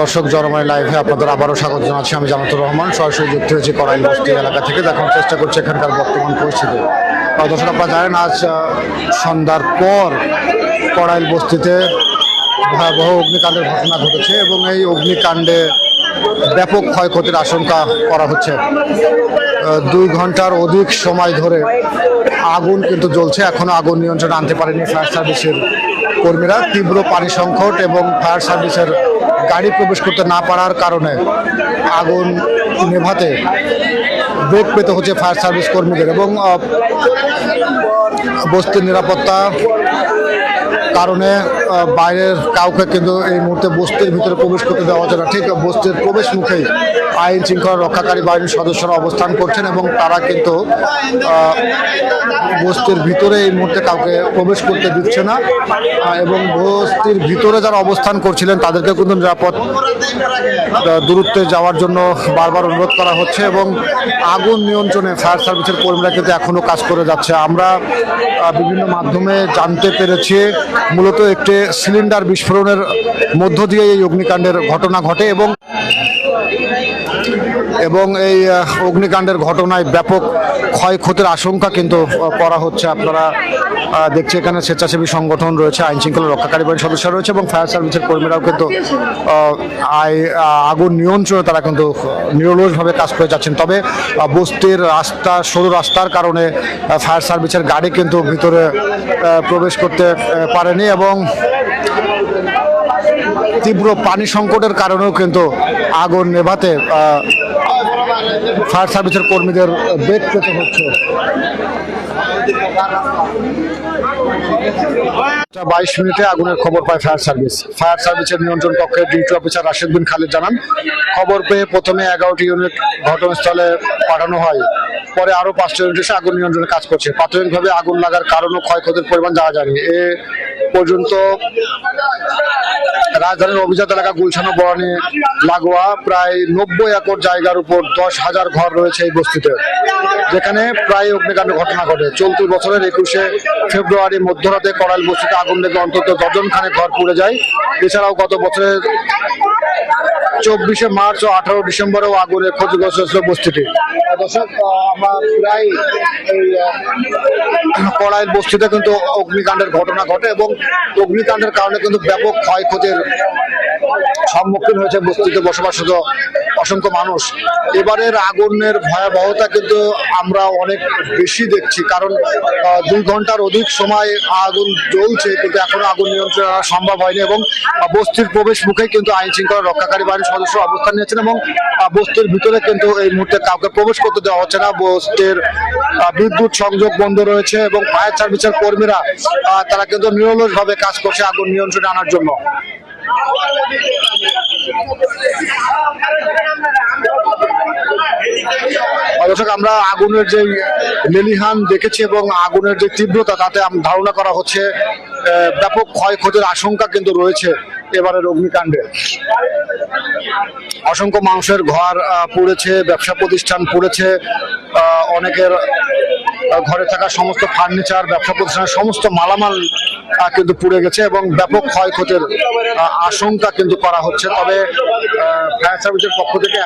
দর্শক জনময় লাইভে আপনাদের আবারও স্বাগত জানাচ্ছি। আমি জামাতুর রহমান, সরাসরি যুক্ত হয়েছি করাইল বস্তি এলাকা থেকে। দেখানোর চেষ্টা করছি এখানকার বর্তমান পরিস্থিতি। দর্শক আপনারা জানেন, আজ সন্ধ্যার পর করাইল বস্তিতে ভয়াবহ অগ্নিকাণ্ডের ঘটনা ঘটেছে এবং এই অগ্নিকাণ্ডে ব্যাপক ক্ষয়ক্ষতির আশঙ্কা করা হচ্ছে। দুই ঘণ্টার অধিক সময় ধরে আগুন কিন্তু জ্বলছে। এখনও আগুন নিয়ন্ত্রণে আনতে পারেনি ফায়ার সার্ভিসের কর্মীরা। তীব্র পানি সংকট এবং ফায়ার সার্ভিসের গাড়ি প্রবেশ করতে না পারার কারণে আগুন নেভাতে বেগ পেতে হচ্ছে ফায়ার সার্ভিস কর্মীদের এবং বস্তির নিরাপত্তা কারণে বাইরের কাউকে কিন্তু এই মুহূর্তে বস্তির ভিতরে প্রবেশ করতে দেওয়া হচ্ছে না। ঠিক, বস্তির প্রবেশ মুখেই আইন শৃঙ্খলা রক্ষাকারী বাহিনীর সদস্যরা অবস্থান করছেন এবং তারা কিন্তু বস্তির ভিতরে এই মুহূর্তে কাউকে প্রবেশ করতে দিচ্ছে না। এবং বস্তির ভিতরে যারা অবস্থান করছিলেন, তাদেরকে কিন্তু নিরাপদ দূরত্বে যাওয়ার জন্য বারবার অনুরোধ করা হচ্ছে এবং আগুন নিয়ন্ত্রণে ফায়ার সার্ভিসের কর্মীরা কিন্তু এখনও কাজ করে যাচ্ছে। আমরা বিভিন্ন মাধ্যমে জানতে পেরেছি মূলত একটি সিলিন্ডার বিস্ফোরণের মধ্য দিয়ে এই অগ্নিকাণ্ডের ঘটনা ঘটে এবং এবং এই অগ্নিকাণ্ডের ঘটনায় ব্যাপক ক্ষয়ক্ষতির আশঙ্কা কিন্তু করা হচ্ছে। আপনারা দেখছি এখানে স্বেচ্ছাসেবী সংগঠন রয়েছে, আইন শৃঙ্খলা রক্ষাকারী বাহিনীর সদস্য রয়েছে এবং ফায়ার সার্ভিসের কর্মীরাও কিন্তু আগুন নিয়ন্ত্রণে তারা কিন্তু নিরলসভাবে কাজ করে যাচ্ছেন। তবে বস্তির রাস্তা, সরু রাস্তার কারণে ফায়ার সার্ভিসের গাড়ি কিন্তু ভিতরে প্রবেশ করতে পারেনি এবং তীব্র পানি সংকটের কারণেও কিন্তু আগুন নেভাতে ফায়ার সার্ভিসের কর্মীদের বেগ পেতে হচ্ছে। বাইশ মিনিটে আগুনের খবর পায় ফায়ার সার্ভিস। ফায়ার সার্ভিসের নিয়ন্ত্রণ কক্ষের ডিউটি অফিসার রাশেদ বিন খালিদ জানান, খবর পেয়ে প্রথমে এগারোটি ইউনিট ঘটনাস্থলে পাঠানো হয়। পরে আরও পাঁচটা ইউনিট এসে আগুন নিয়ন্ত্রণে কাজ করছে। প্রাথমিকভাবে আগুন লাগার কারণ ও ক্ষয়ক্ষতির পরিমাণ জানা যায়নি। এ পর্যন্ত রাজধানীর অভিজাত এলাকা গুলশান বরণে লাগোয়া, প্রায় নব্বই একর জায়গার উপর দশ হাজার ঘর রয়েছে এই বস্তিতে, যেখানে প্রায় অগ্নিকাণ্ড ঘটনা ঘটে। চলতি বছরের একুশে ফেব্রুয়ারি মধ্যরাতে করাইল বস্তিতে আগুন লেগে অন্তত দশজন খানে ঘর পুড়ে যায়। এছাড়াও গত বছরের চব্বিশে মার্চ ও আঠারো ডিসেম্বরেও আগুনে ক্ষতিগ্রস্ত হয়েছিল বস্তিটি দর্শক আমরা প্রায় এই কড়াইয়ের বস্তিতে কিন্তু অগ্নিকাণ্ডের ঘটনা ঘটে এবং অগ্নিকাণ্ডের কারণে কিন্তু ব্যাপক ক্ষয়ক্ষতির সম্মুখীন হয়েছে বস্তিতে বসবাসরত অসংখ্য মানুষ। এবারের আগুনের ভয়াবহতা কিন্তু আমরা অনেক বেশি দেখছি, কারণ দুই ঘণ্টার অধিক সময় আগুন জ্বলছে, কিন্তু এখনও আগুন নিয়ন্ত্রণ আনা সম্ভব হয়নি এবং বস্তির প্রবেশ মুখে কিন্তু আইন শৃঙ্খলা রক্ষাকারী বাহিনীর সদস্য অবস্থান নিয়েছেন এবং বস্তির ভিতরে কিন্তু এই মুহূর্তে কাউকে প্রবেশ করতে দেওয়া হচ্ছে না। বস্তির বিদ্যুৎ সংযোগ বন্ধ রয়েছে এবং ফায়ার সার্ভিসের কর্মীরা তারা কিন্তু নিরলস ভাবে কাজ করছে আগুন নিয়ন্ত্রণে আনার জন্য। দর্শক, আমরা আগুনের যে লেলিহান দেখেছি এবং আগুনের যে তীব্রতা, তাতে ধারণা করা হচ্ছে ব্যাপক ক্ষয়ক্ষতির আশঙ্কা কিন্তু রয়েছে এবারের অগ্নিকাণ্ডে। অসংখ্য মানুষের ঘর পুড়েছে, ব্যবসা প্রতিষ্ঠান পুড়েছে অনেকের ঘরে থাকা সমস্ত ফার্নিচার, ব্যবসা প্রতিষ্ঠানের সমস্ত মালামাল কিন্তু পুড়ে গেছে এবং ব্যাপক ক্ষয়ক্ষতির আশঙ্কা কিন্তু করা হচ্ছে। তবে ফায়ার সার্ভিসের পক্ষ থেকে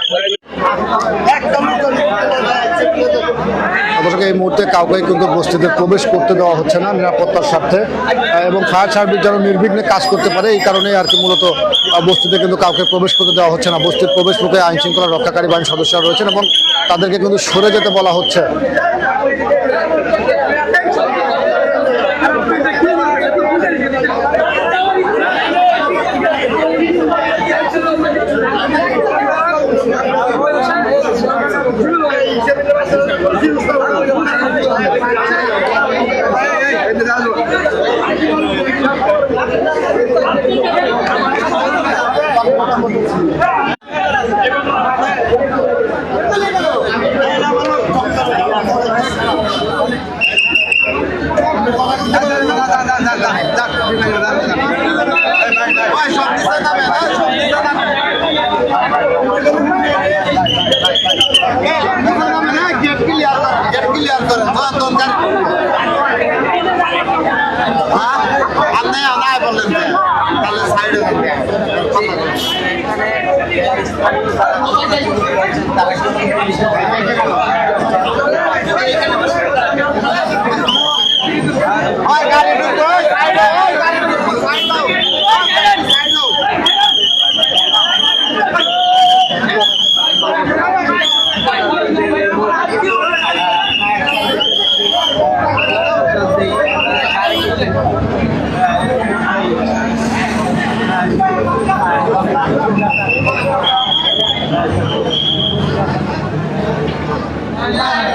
এই মুহূর্তে কাউকে কিন্তু বস্তিতে প্রবেশ করতে দেওয়া হচ্ছে না, নিরাপত্তার স্বার্থে। এবং ফায়ার সার্ভিস যেন নির্বিঘ্নে কাজ করতে পারে, এই কারণে আর কি মূলত বস্তিতে কিন্তু কাউকে প্রবেশ করতে দেওয়া হচ্ছে না। বস্তির প্রবেশ মুখে আইন শৃঙ্খলা রক্ষাকারী বাহিনীর সদস্যরা রয়েছেন এবং তাদেরকে কিন্তু সরে যেতে বলা হচ্ছে। শেয়ার করেন দোয়া হ্যাঁ, দরকার। হ্যাঁ আপনি নাই বললেন যে তাহলে সাইডে কথা Allah